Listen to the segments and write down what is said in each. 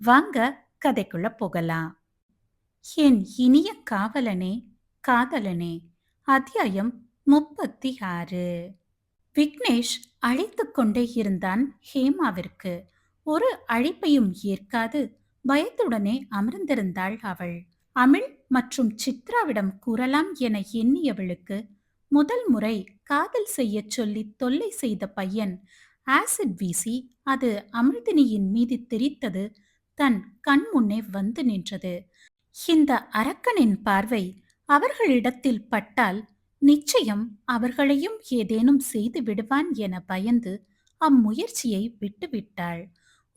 வாங்க கதைக்குள்ள போகலாம். என் இனிய காவலனே காதலனே அத்தியாயம் முப்பத்தி ஆறு விக்னேஷ் அழைத்து கொண்டே இருந்தான் ஹேமாவிற்கு. ஒரு அழைப்பையும் ஏற்காது பயத்துடனே அமர்ந்திருந்தாள் அவள். அமிழ் மற்றும் சித்ராவிடம் கூறலாம் என எண்ணியவளுக்கு முதல் முறை காதல் செய்யச் சொல்லி தொல்லை செய்த பையன் ஆசிட் வீசி அது அமிர்தினியின் மீது தெரித்தது தன் கண் முன்னே வந்து நின்றது. இந்த அரக்கனின் பார்வை அவர்களிடத்தில் பட்டால் நிச்சயம் அவர்களையும் ஏதேனும் செய்து விடுவான் என பயந்து அம்முயற்சியை விட்டுவிட்டாள்.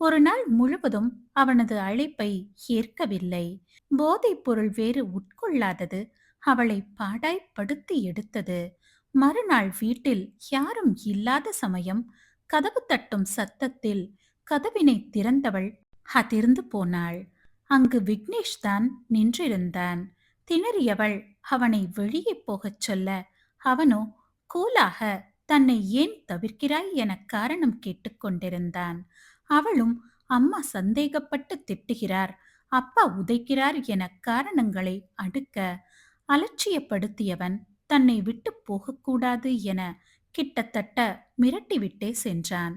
ஒரு நாள் முழுவதும் அவனது அழைப்பை ஏற்கவில்லை. போதைப் பொருள் வேறு உட்கொள்ளாதது. அவளை பாடாய்ப்படுத்தி எடுத்தது. மறுநாள் வீட்டில் யாரும் இல்லாத சமயம் கதவு தட்டும் சத்தத்தில் கதவினை திறந்தவள் அதிர்ந்து போனாள். அங்கு விக்னேஷ் தான் நின்றிருந்தான். திணறியவள் அவனை வெளியே போகச் சொல்ல அவனோ கூலாக தன்னை ஏன் தவிர்க்கிறாய்? என காரணம் கேட்டுக்கொண்டிருந்தான் அவளும் அம்மா சந்தேகப்பட்டு திட்டுகிறார் அப்பா உதைக்கிறார் என காரணங்களை அடுக்க அலட்சியப்படுத்தியவன் தன்னை விட்டு போகக்கூடாது என கிட்டத்தட்ட மிரட்டிவிட்டே சென்றான்.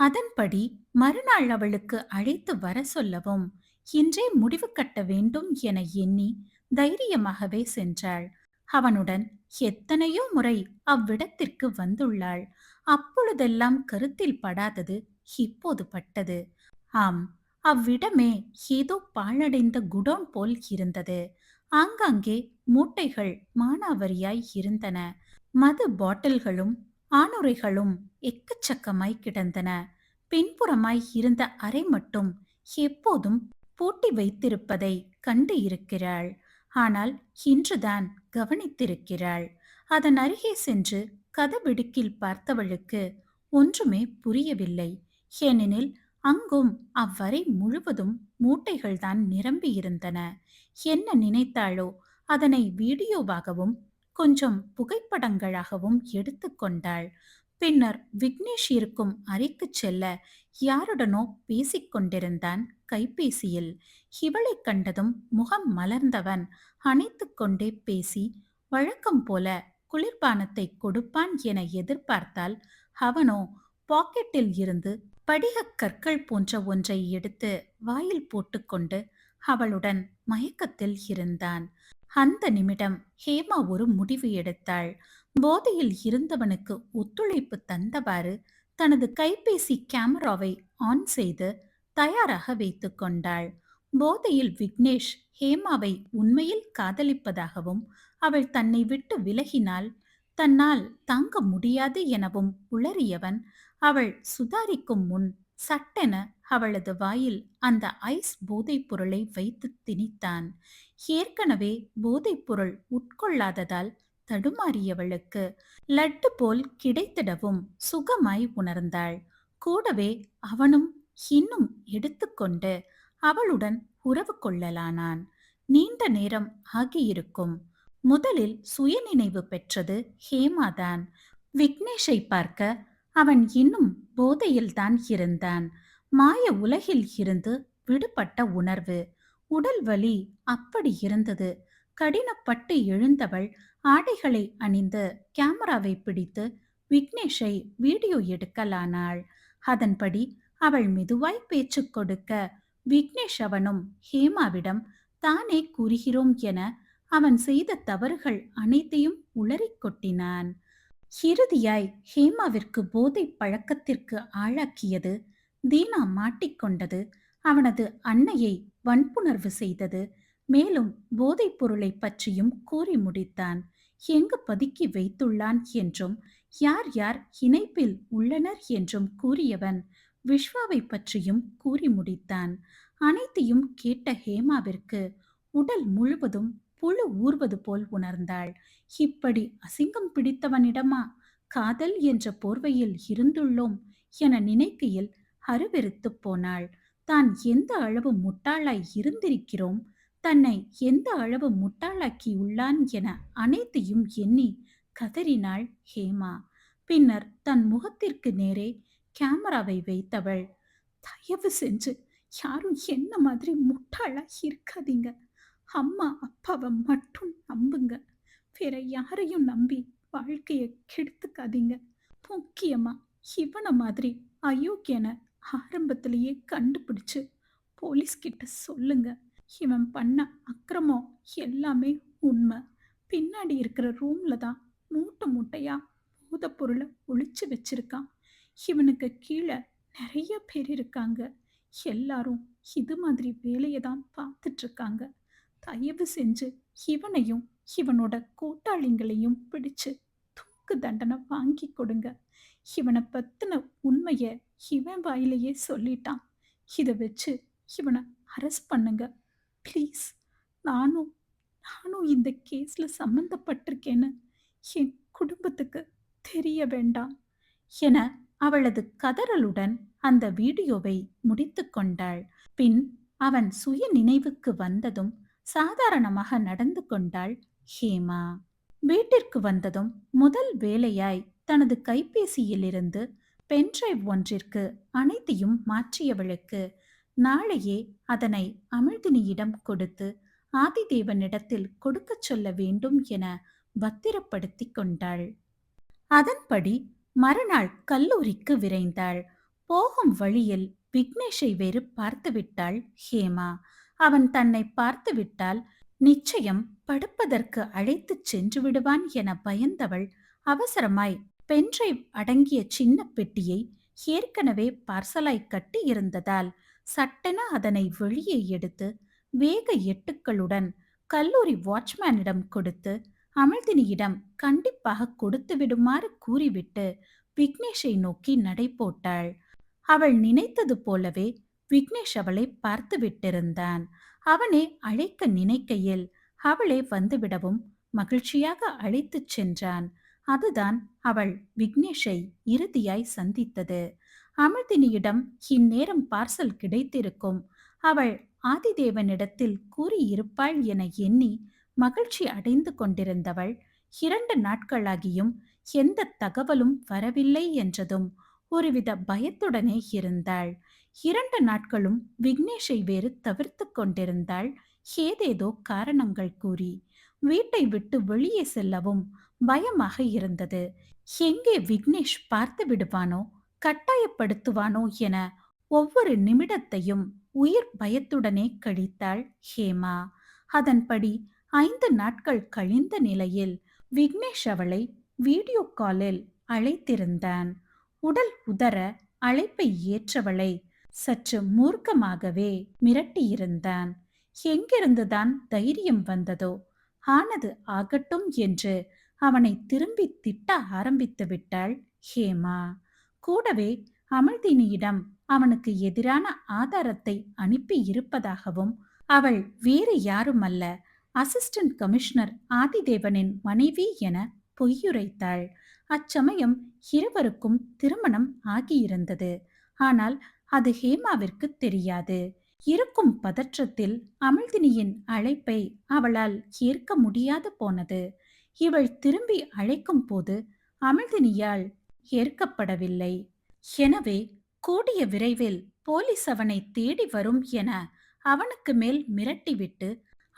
அதன்படி மறுநாள் அவளுக்கு அழைத்து வர சொல்லவும் இன்றே முடிவு கட்ட வேண்டும் என எண்ணி தைரியமாகவே சென்றாள். அவனுடன் எத்தனையோ முறை அவ்விடத்திற்கு வந்துள்ளாள். அப்பொழுதெல்லாம் கருத்தில் படாதது இப்போது பட்டது. ஆம் அவ்விடமே ஏதோ பாழடைந்த குடோன் போல் இருந்தது. ஆங்காங்கே மூட்டைகள் மானாவரியாய் இருந்தன. மது பாட்டில்களும் ஆணுரைகளும் எக்கச்சக்கமாய் கிடந்தன. பின்புறமாய் இருந்த அறை மட்டும் எப்போதும் பூட்டி வைத்திருப்பதை கண்டு இருக்கிறாள். ஆனால் இன்றுதான் கவனித்திருக்கிறாள். அதன் அருகே சென்று கதவிடுக்கில் பார்த்தவளுக்கு ஒன்றுமே புரியவில்லை. ஏனெனில் அங்கும் அவ்வரை முழுவதும் மூட்டைகள்தான் நிரம்பியிருந்தன. என்ன நினைத்தாளோ அதனை வீடியோவாகவும் கொஞ்சம் புகைப்படங்களாகவும் எடுத்துக்கொண்டாள் பின்னர் விக்னேஷ் இருக்கும் அறைக்குச் செல்ல யாருடனோ பேசிக் கொண்டிருந்தான் கைபேசியில். இவளைக் கண்டதும் முகம் மலர்ந்தவன். அணைத்து கொண்டே பேசி வழக்கம் போல குளிர்பானத்தை கொடுப்பான் என எதிர்பார்த்தால் அவனோ பாக்கெட்டில் இருந்து படிகக் கற்கள் போன்ற ஒன்றை எடுத்து வாயில் போட்டுக்கொண்டு அவளுடன் மயக்கத்தில் இருந்தான். அந்த நிமிடம் ஹேமா ஒரு முடிவு எடுத்தாள். போதையில் இருந்தவனுக்கு ஒத்துழைப்பு தந்தவாறு தனது கைபேசி கேமராவை ஆன் செய்து தயாராக வைத்து கொண்டாள். போதையில் விக்னேஷ் ஹேமாவை உண்மையில் காதலிப்பதாகவும் அவள் தன்னை விட்டு விலகினால் தன்னால் தாங்க முடியாது எனவும் உளறியவன் அவள் சுதாரிக்கும் முன் சட்டென அவளது வாயில் அந்த ஐஸ் போதைப் பொருளை வைத்து திணித்தான். ஏற்கனவே போதைப் பொருள் உட்கொள்ளாததால் தடுமாறியவளுக்கு லட்டு போல் கிடைத்திடவும் சுகமாய் உணர்ந்தாள். கூடவே அவனும் இன்னும் எடுத்துக்கொண்டு அவளுடன் உறவு கொள்ளலானான். நீண்ட நேரம் ஆகியிருக்கும். முதலில் சுயநினைவு பெற்றது ஹேமாதான். விக்னேஷை பார்க்க அவன் இன்னும் போதையில்தான் இருந்தான். மாய உலகில் இருந்து விடுபட்ட உணர்வு. உடல் வலி அப்படி இருந்தது. கடினப்பட்டு எழுந்தவள் ஆடைகளை அணிந்து கேமராவை பிடித்து விக்னேஷை வீடியோ எடுக்கலானாள். அதன்படி அவள் மெதுவாய் பேச்சு கொடுக்க விக்னேஷ் அவனும் ஹேமாவிடம் தானே கூறுகிறோம் என அவன் செய்த தவறுகள் அனைத்தையும் உளறிக் கொட்டினான். இறுதியாய் ஹேமாவிற்கு போதை பழக்கத்திற்கு ஆளாக்கியது. தீனா மாட்டிக்கொண்டது அவனது அன்னையை வன்புணர்வு செய்தது. மேலும் போதைப் பொருளை பற்றியும் கூறி முடித்தான். எங்கு பதுக்கி வைத்துள்ளான் என்றும் யார் யார் இணைப்பில் உள்ளனர் என்றும் கூறியவன் விஸ்வாவை பற்றியும் கூறி முடித்தான். அனைத்தையும் கேட்ட ஹேமாவிற்கு உடல் முழுவதும் புழு ஊர்வது போல் உணர்ந்தாள். இப்படி அசிங்கம் பிடித்தவனிடமா? காதல் என்ற போர்வையில் இருந்துள்ளோம் என நினைக்கையில் அருவெருத்துப் போனாள். தான் எந்த அளவு முட்டாளாய் இருந்திருக்கிறோம்? தன்னை எந்த அளவு முட்டாளாக்கியுள்ளான் என அனைத்தையும் எண்ணி கதறினாள் ஹேமா. பின்னர் தன் முகத்திற்கு நேரே கேமராவை வைத்தவள். தயவு செஞ்சு யாரும் என்ன மாதிரி முட்டாளாக இருக்காதீங்க. அம்மா அப்பாவை மட்டும் நம்புங்க. வேற யாரையும் நம்பி வாழ்க்கையை கெடுத்துக்காதீங்க. முக்கியமா இவனை மாதிரி அயோக்கியனை ஆரம்பத்திலேயே கண்டுபிடிச்சு போலீஸ்கிட்ட சொல்லுங்க. இவன் பண்ண அக்கிரமம் எல்லாமே உண்மை. பின்னாடி இருக்கிற ரூம்ல தான் மூட்டை மூட்டையா பூதப்பொருளை ஒழிச்சு வச்சிருக்கான். இவனுக்கு கீழே நிறைய பேர் இருக்காங்க. எல்லாரும் இது மாதிரி வேலையை தான் பார்த்துட்ருக்காங்க தயவு செஞ்சு இவனையும் இவனோட கூட்டாளிங்களையும் பிடிச்சு தூக்கு தண்டனை வாங்கி கொடுங்க. இவனை பத்தின உண்மைய இவன் வாயிலேயே சொல்லிட்டான். இதை வச்சு இவனை அரெஸ்ட் பண்ணுங்க. ப்ளீஸ் நானும் நானும் இந்த கேஸ்ல சம்மந்தப்பட்டிருக்கேன்னு என் குடும்பத்துக்கு தெரிய வேண்டாம் என அவளது கதறலுடன் அந்த வீடியோவை முடித்து கொண்டாள். பின் அவன் சுய நினைவுக்கு வந்ததும் சாதாரணமாக நடந்து கொண்டாள் ஹேமா. வீட்டிற்கு வந்ததும் முதல் வேலையாய் தனது கைபேசியிலிருந்து பென்ட்ரைவ் ஒன்றிற்கு அனைத்தையும் மாற்றியவளுக்கு நாளையே அதனை அமிழ்தினியிடம் கொடுத்து ஆதிதேவனிடத்தில் கொடுக்கச் சொல்ல வேண்டும் என பத்திரப்படுத்திக் கொண்டாள். அதன்படி மறுநாள் கல்லூரிக்கு விரைந்தாள். போகும் வழியில் விக்னேஷை வேறு பார்த்துவிட்டாள் ஹேமா. அவன் தன்னை பார்த்துவிட்டால் நிச்சயம் படுப்பதற்கு அழைத்துச் சென்று விடுவான் என பயந்தவள் அவசரமாய் பென்ட்ரைவ் அடங்கிய சின்ன பெட்டியை ஏற்கனவே பார்சலாய் கட்டி இருந்ததால் சட்டென அதனை வெளியே எடுத்து வேக எட்டுக்களுடன் கல்லூரி வாட்ச்மேனிடம் கொடுத்து அமிழ்தினியிடம் கண்டிப்பாக கொடுத்து விடுமாறு கூறிவிட்டு விக்னேஷை நோக்கி நடை போட்டாள் அவள் நினைத்தது போலவே விக்னேஷ் அவளை பார்த்து விட்டிருந்தான். அவனை அழைக்க நினைக்கையில் அவளை வந்துவிடவும் மகிழ்ச்சியாக அழைத்துச் சென்றான். அதுதான் அவள் விக்னேஷை இறுதியாய் சந்தித்தது. அமிர்தினியிடம் இந்நேரம் பார்சல் கிடைத்திருக்கும். அவள் ஆதிதேவனிடத்தில் கூறியிருப்பாள் என எண்ணி மகிழ்ச்சி அடைந்து கொண்டிருந்தவள் இரண்டு நாட்களாகியும் எந்த தகவலும் வரவில்லை என்றதும் ஒருவித பயத்துடனே இருந்தாள். இரண்டு நாட்களும் விக்னேஷை வேறு தவிர்த்து கொண்டிருந்தாள். ஏதேதோ காரணங்கள் கூறி வீட்டை விட்டு வெளியே செல்லவும் பயமாக இருந்தது. எங்கே விக்னேஷ் பார்த்து விடுவானோ கட்டாயப்படுத்துவானோ என ஒவ்வொரு நிமிடத்தையும் உயிர் பயத்துடனே கழித்தாள் ஹேமா. அதன்படி ஐந்து நாட்கள் கழிந்த நிலையில் விக்னேஷ் அவளை வீடியோ காலில் அழைத்திருந்தான். உடல் உதற அழைப்பை ஏற்றவளை சற்று மூர்க்கமாகவே மிரட்டியிருந்தான். எங்கிருந்துதான் தைரியம் வந்ததோ? ஆனது ஆகட்டும் என்று அவனை திரும்பி திட்ட ஆரம்பித்து விட்டாள் ஹேமா. கூடவே அமிழ்தினியிடம் அவனுக்கு எதிரான ஆதாரத்தை அனுப்பி இருப்பதாகவும் அவள் வேறு யாருமல்ல அசிஸ்டன்ட் கமிஷனர் ஆதிதேவனின் மனைவி என பொய்யுரைத்தாள். அச்சமயம் இருவருக்கும் திருமணம் ஆகியிருந்தது. ஆனால் அது ஹேமாவிற்கு தெரியாது. இருக்கும் பதற்றத்தில் அமிழ்தினியின் அழைப்பை அவளால் ஏற்க முடியாது போனது. இவள் திரும்பி அழைக்கும் போது அமிழ்தினியால் ஏற்கப்படவில்லை. எனவே கூடிய விரைவில் போலீஸ் அவனை தேடி வரும் என அவனுக்கு மேல் மிரட்டிவிட்டு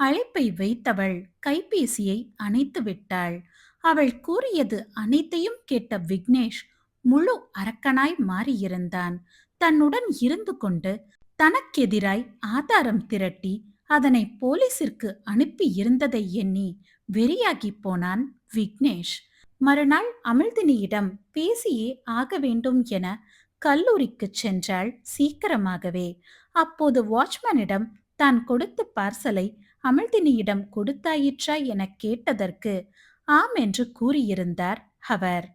அழைப்பை வைத்தவள் கைபேசியை அணைத்து விட்டாள். அவள் கூறியது அனைத்தையும் கேட்ட விக்னேஷ் முழு அரக்கனாய் மாறியிருந்தான். தன்னுடன் இருந்து கொண்டு தனக்கெதிராய் ஆதாரம் திரட்டி அதனை போலீசிற்கு அனுப்பி இருந்ததை எண்ணி வெறியாகி போனான் விக்னேஷ். மறுநாள் அமிழ்தினியிடம் பேசியே ஆக வேண்டும் என கல்லூரிக்கு சென்றாள் சீக்கிரமாகவே. அப்போது வாட்ச்மேனிடம் தான் கொடுத்த பார்சலை அமிழ்தினியிடம் கொடுத்தாயிற்றா? என கேட்டதற்கு ஆம் என்று கூறியிருந்தார் அவர்.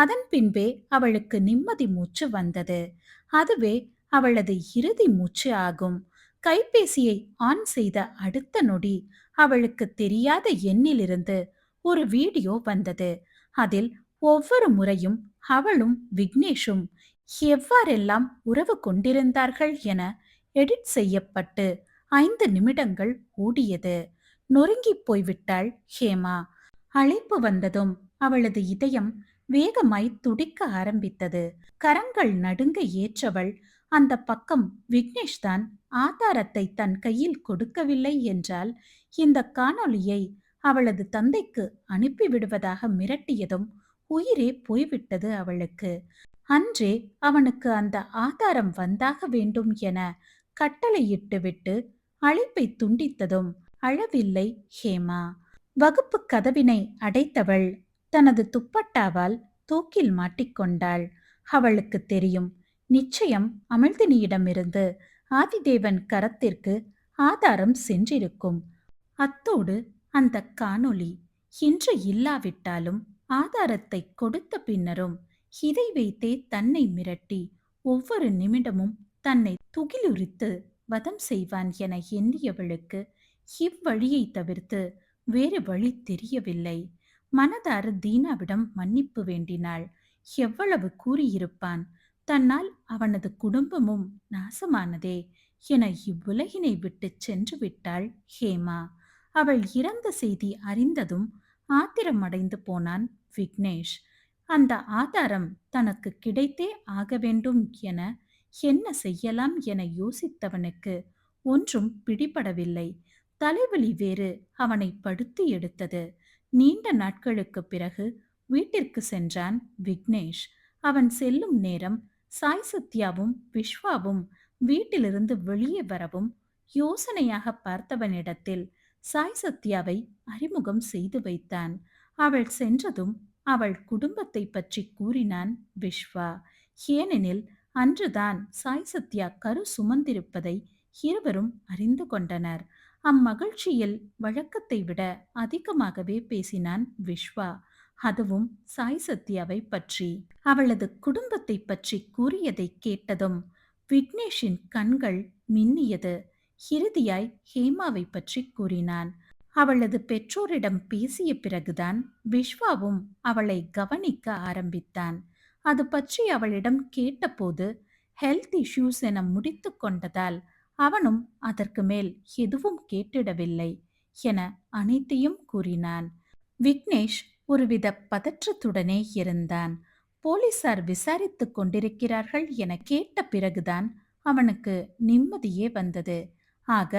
அதன் பின்பே அவளுக்கு நிம்மதி மூச்சு வந்தது. அதுவே அவளது இறுதி மூச்சு ஆகும். கைபேசியை ஆன் செய்த அடுத்த நொடி அவளுக்கு தெரியாத எண்ணிலிருந்து ஒரு வீடியோ வந்தது. அதில் ஒவ்வொரு முறையும் அவளும் விக்னேஷும் எவ்வாறெல்லாம் உறவு கொண்டிருந்தார்கள் என எடிட் செய்யப்பட்டு ஐந்து நிமிடங்கள் ஓடியது. நொறுங்கிப் போய்விட்டாள் ஹேமா. அழைப்பு வந்ததும் அவளது இதயம் வேகமாய் துடிக்க ஆரம்பித்தது. கரங்கள் நடுங்க ஏற்றவள். அந்த பக்கம் விக்னேஷ் தான் ஆதாரத்தை தன் கையில் கொடுக்கவில்லை என்றால் இந்த காணொளியை அவளது தந்தைக்கு அனுப்பிவிடுவதாக மிரட்டியதும் உயிரே போய்விட்டது அவளுக்கு. அன்றே அவனுக்கு அந்த ஆதாரம் வந்தாக வேண்டும் என கட்டளையிட்டுவிட்டு அழைப்பை துண்டித்ததும் அழவில்லை ஹேமா. வகுப்பு கதவினை அடைத்தவள் தனது துப்பட்டாவால் தூக்கில் மாட்டிக்கொண்டாள். அவளுக்கு தெரியும் நிச்சயம் அமிழ்தினியிடமிருந்து ஆதிதேவன் கரத்திற்கு ஆதாரம் சென்றிருக்கும். அத்தோடு அந்த காணொளி இன்று இல்லாவிட்டாலும் ஆதாரத்தை கொடுத்த பின்னரும் இதை வைத்தே தன்னை மிரட்டி ஒவ்வொரு நிமிடமும் தன்னை துகிலுரித்து வதம் செய்வான் என எண்ணியவளுக்கு இவ்வழியை தவிர்த்து வேறு வழி தெரியவில்லை. மனதார தீனாவிடம் மன்னிப்பு வேண்டினாள். எவ்வளவு கூறியிருப்பான்? தன்னால் அவனது குடும்பமும் நாசமானதே என இவ்வுலகினை விட்டு சென்று விட்டாள் ஹேமா. அவள் இறந்த செய்தி அறிந்ததும் ஆத்திரமடைந்து போனான் விக்னேஷ். அந்த ஆதாரம் தனக்கு கிடைத்தே ஆக வேண்டும் என என்ன செய்யலாம் என யோசித்தவனுக்கு ஒன்றும் பிடிபடவில்லை. தலைவலி வேறு அவனை படுத்து எடுத்தது. நீண்ட நாட்களுக்கு பிறகு வீட்டிற்கு சென்றான் விக்னேஷ். அவன் செல்லும் நேரம் சாய் சத்யாவும் விஸ்வாவும் வீட்டிலிருந்து வெளியே வரவும் யோசனையாக பார்த்தவனிடத்தில் சாய் சத்யாவை அறிமுகம் செய்து வைத்தான். அவள் சென்றதும் அவள் குடும்பத்தை பற்றி கூறினான் விஸ்வா ஏனெனில் அன்றுதான் சாய் சத்யா கரு சுமந்திருப்பதை இருவரும் அறிந்து கொண்டனர். அம்மகிழ்ச்சியில் வழக்கத்தை விட அதிகமாகவே பேசினான் விஸ்வா அதுவும் சாய் சத்யாவை பற்றி. அவளது குடும்பத்தை பற்றி கூறியதை கேட்டதும் விக்னேஷின் கண்கள் மின்னியது. இறுதியாய் ஹேமாவை பற்றி கூறினான். அவளது பெற்றோரிடம் பேசிய பிறகுதான் விஸ்வாவும் அவளை கவனிக்க ஆரம்பித்தான். அது பற்றி அவளிடம் கேட்டபோது ஹெல்த் இஷ்யூஸ் என முடித்து கொண்டதால் அவனும் அதற்கு மேல் எதுவும் கேட்டிடவில்லை என அனைத்தையும் கூறினான். விக்னேஷ் ஒருவித பதற்றத்துடனே இருந்தான். போலீசார் விசாரித்துக் கொண்டிருக்கிறார்கள் என கேட்ட பிறகுதான் அவனுக்கு நிம்மதியே வந்தது. ஆக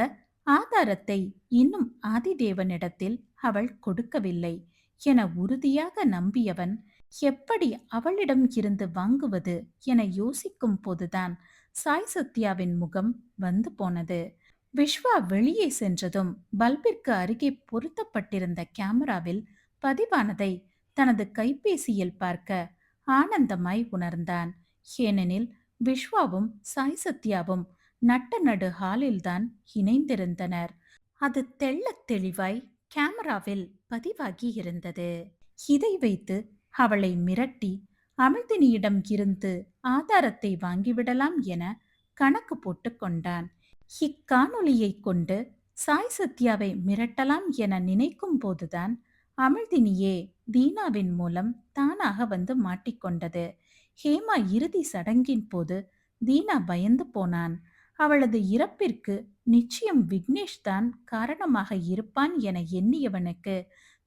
ஆதாரத்தை இன்னும் ஆதிதேவனிடத்தில் அவள் கொடுக்கவில்லை என உறுதியாக நம்பியவன் எப்படி அவளிடம் இருந்து வாங்குவது? என யோசிக்கும் போதுதான் சாய் சத்யாவின் முகம் வந்து போனது. விஸ்வா வெளியே சென்றதும் பல்பிற்கு அருகே பொருத்தப்பட்டிருந்த கேமராவில் பதிவானதை தனது கைபேசியில் பார்க்க ஆனந்தமாய் உணர்ந்தான். ஏனெனில் விஸ்வாவும் சாய் சத்யாவும் நட்ட நடு ஹாலில்தான் இணைந்திருந்தனர். அது தெள்ளத் தெளிவாய் கேமராவில் பதிவாகி இருந்தது. இதை வைத்து அவளை மிரட்டி அமிழ்தினியிடம் இருந்து ஆதாரத்தை வாங்கிவிடலாம் என கணக்கு போட்டு கொண்டான். இக்காணொலியை கொண்டு சாய் சத்யாவை மிரட்டலாம் என நினைக்கும் போதுதான் அமிழ்தினியே தீனாவின் மூலம் தானாக வந்து மாட்டிக்கொண்டது ஹேமா இறுதி சடங்கின் போது தீனா பயந்து போனான். அவளது இறப்பிற்கு நிச்சயம் விக்னேஷ் தான் காரணமாக இருப்பான் என எண்ணியவனுக்கு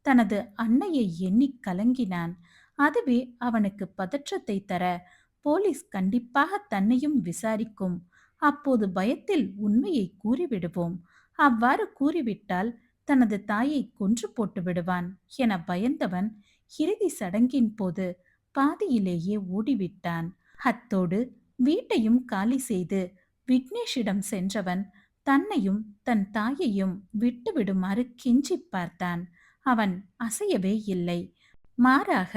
தனது அன்னையை எண்ணி கலங்கினான். அதுவே அவனுக்கு பதற்றத்தை தர போலீஸ் கண்டிப்பாக தன்னையும் விசாரிக்கும். அப்போது பயத்தில் உண்மையை கூறிவிடுவோம். அவ்வாறு கூறிவிட்டால் தனது தாயை கொன்று போட்டு விடுவான் என பயந்தவன் இறுதி சடங்கின் போது பாதியிலேயே ஓடிவிட்டான். அத்தோடு வீட்டையும் காலி செய்து விக்னேஷிடம் சென்றவன் தன்னையும் தன் தாயையும் விட்டுவிடுமாறு கெஞ்சி பார்த்தான். அவன் அசையவே இல்லை. மாறாக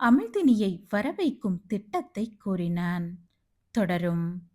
அமிழ்தினியை வரவைக்கும் திட்டத்தை கூறினான். தொடரும்.